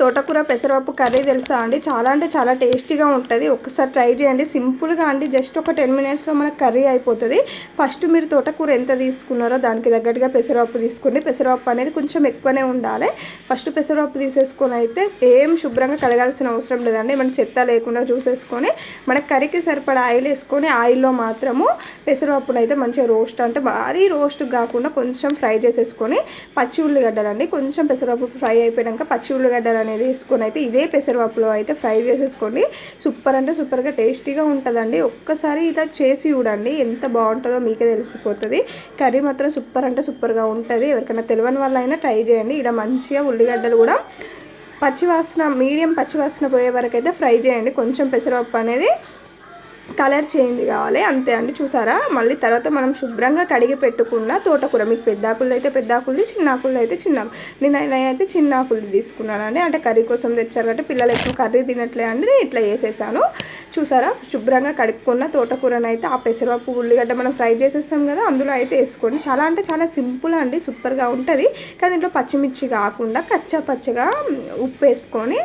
తోటకూర పెసరపప్పు కర్రీ తెలుసా అండి? చాలా అంటే చాలా టేస్టీగా ఉంటుంది. ఒక్కసారి ట్రై చేయండి. సింపుల్గా అండి. జస్ట్ ఒక టెన్ మినిట్స్లో మనకు కర్రీ అయిపోతుంది. ఫస్ట్ మీరు తోటకూర ఎంత తీసుకున్నారో దానికి తగ్గట్టుగా పెసరపప్పు తీసుకోండి. పెసరపప్పు అనేది కొంచెం ఎక్కువనే ఉండాలి. ఫస్ట్ పెసరపప్పు తీసేసుకొని అయితే ఏం శుభ్రంగా కడగాల్సిన అవసరం లేదండి. మనం చెత్త లేకుండా చూసేసుకొని మన కర్రీకి సరిపడా ఆయిల్ వేసుకొని ఆయిల్లో మాత్రము పెసరపప్పును అయితే మంచిగా రోస్ట్ అంటే భారీ రోస్ట్ కాకుండా కొంచెం ఫ్రై చేసేసుకొని పచ్చి ఉల్లిగడ్డలు అండి. కొంచెం పెసరపప్పు ఫ్రై అయిపోయాక పచ్చి ఉల్లిగడ్డలు అనేది వేసుకొని అయితే ఇదే పెసరపప్పులో అయితే ఫ్రై చేసేసుకోండి. సూపర్ అంటే సూపర్గా టేస్టీగా ఉంటుందండి. ఒక్కసారి ఇలా చేసి చూడండి ఎంత బాగుంటుందో మీకే తెలిసిపోతుంది. కర్రీ మాత్రం సూపర్ అంటే సూపర్గా ఉంటుంది. ఎవరికైనా తెలియని వాళ్ళైనా ట్రై చేయండి. ఇలా మంచిగా ఉల్లిగడ్డలు కూడా పచ్చివాసన మీడియం పచ్చివాసన పోయే వరకు అయితే ఫ్రై చేయండి. కొంచెం పెసరపప్పు అనేది కలర్ చేంజ్ కావాలి అంతే అండి. చూసారా? మళ్ళీ తర్వాత మనం శుభ్రంగా కడిగి పెట్టుకున్న తోటకూర. మీకు పెద్దాకులు అయితే పెద్ద ఆకులది చిన్న ఆకులు అయితే చిన్న నేను నేనైతే చిన్న తీసుకున్నాను తీసుకున్నానండి. అంటే కర్రీ కోసం తెచ్చారు కాబట్టి పిల్లలు ఎక్కువ కర్రీ తినట్లే అండి. నేను ఇట్లా చేసేసాను. చూసారా? శుభ్రంగా కడుక్కున్న తోటకూరను అయితే ఆ పెసరపప్పు ఉల్లిగడ్డ మనం ఫ్రై చేసేస్తాం కదా అందులో అయితే వేసుకోండి. చాలా అంటే చాలా సింపుల్ అండి సూపర్గా ఉంటుంది. కానీ దీంట్లో పచ్చిమిర్చి కాకుండా కచ్చా పచ్చగా ఉప్పు వేసుకొని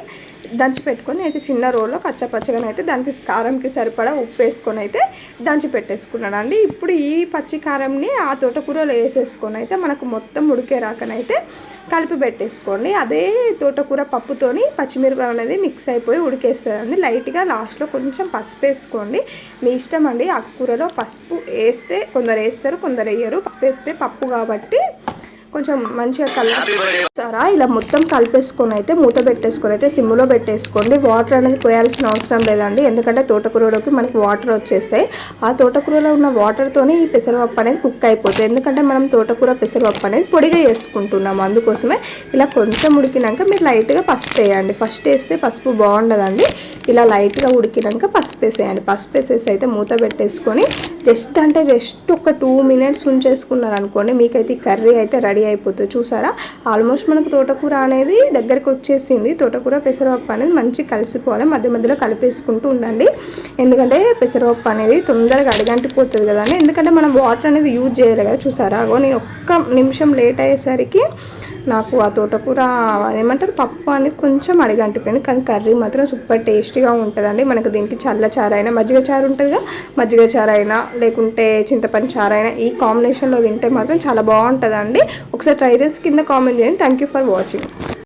దంచి పెట్టుకొని అయితే చిన్న రోల్లో కచ్చా పచ్చగా అయితే దానికి కారంకి సరిపడా ఉప్పు వేసుకొని అయితే దంచి పెట్టేసుకున్నాను అండి ఇప్పుడు ఈ పచ్చి కారంని ఆ తోటకూరలో వేసేసుకొని అయితే మనకు మొత్తం ఉడికే రాకనైతే కలిపి పెట్టేసుకోండి. అదే తోటకూర పప్పుతోని పచ్చిమిరపకాయలు అనేది మిక్స్ అయిపోయి ఉడికేస్తుంది లైట్గా లాస్ట్లో కొంచెం పసుపు వేసుకోండి. మీ ఇష్టం అండి ఆ కూరలో పసుపు వేస్తే కొందరు వేస్తారు కొందరు వేయరు. పసుపు వేస్తే పప్పు కాబట్టి కొంచెం మంచిగా కలుపుతారా ఇలా మొత్తం కలిపేసుకొని అయితే మూత పెట్టేసుకొని అయితే సిమ్లో పెట్టేసుకోండి. వాటర్ అనేది పోయాల్సిన అవసరం లేదండి. ఎందుకంటే తోటకూరలోకి మనకి వాటర్ వచ్చేస్తాయి. ఆ తోటకూరలో ఉన్న వాటర్తోనే ఈ పెసరపప్పు అనేది కుక్ అయిపోతుంది. ఎందుకంటే మనం తోటకూర పెసరపప్పు అనేది పొడిగా వేసుకుంటున్నాము అందుకోసమే ఇలా కొంచెం ఉడికినాక మీరు లైట్గా పసుపు వేయండి. ఫస్ట్ వేస్తే పసుపు బాగుండదండి. ఇలా లైట్గా ఉడికినాక పసుపు వేసేయండి. పసుపు వేసేసి అయితే మూత పెట్టేసుకొని జస్ట్ అంటే జస్ట్ ఒక టూ మినిట్స్ ఉంచేసుకున్నారు అనుకోండి మీకైతే ఈ కర్రీ అయితే రెడీ అయిపోతుంది చూసారా? ఆల్మోస్ట్ మనకు తోటకూర అనేది దగ్గరికి వచ్చేసింది. తోటకూర పెసరపప్పు అనేది మంచి కలిసిపోవాలి. మధ్య మధ్యలో కలిపేసుకుంటూ ఉండండి. ఎందుకంటే పెసరపప్పు అనేది తొందరగా అడిగంటిపోతుంది కదా ఎందుకంటే మనం వాటర్ అనేది యూజ్ చేయాలి కదా. చూసారా? అగో నేను ఒక్క నిమిషం లేట్ అయ్యేసరికి నాకు ఆ తోటకూర ఏమంటారు పప్పు అనేది కొంచెం అడిగంటిపోయింది. కానీ కర్రీ మాత్రం సూపర్ టేస్టీగా ఉంటుందండి. మనకు దీనికి చల్ల చారు అయినా మజ్జిగ చారు ఉంటుంది కదా మజ్జిగ చారు అయినా లేకుంటే చింతపండు చారు అయినా ఈ కాంబినేషన్లో తింటే మాత్రం చాలా బాగుంటుందండి. ఒకసారి ట్రై చేసి కింద కామెంట్ చేయండి. Thank you for watching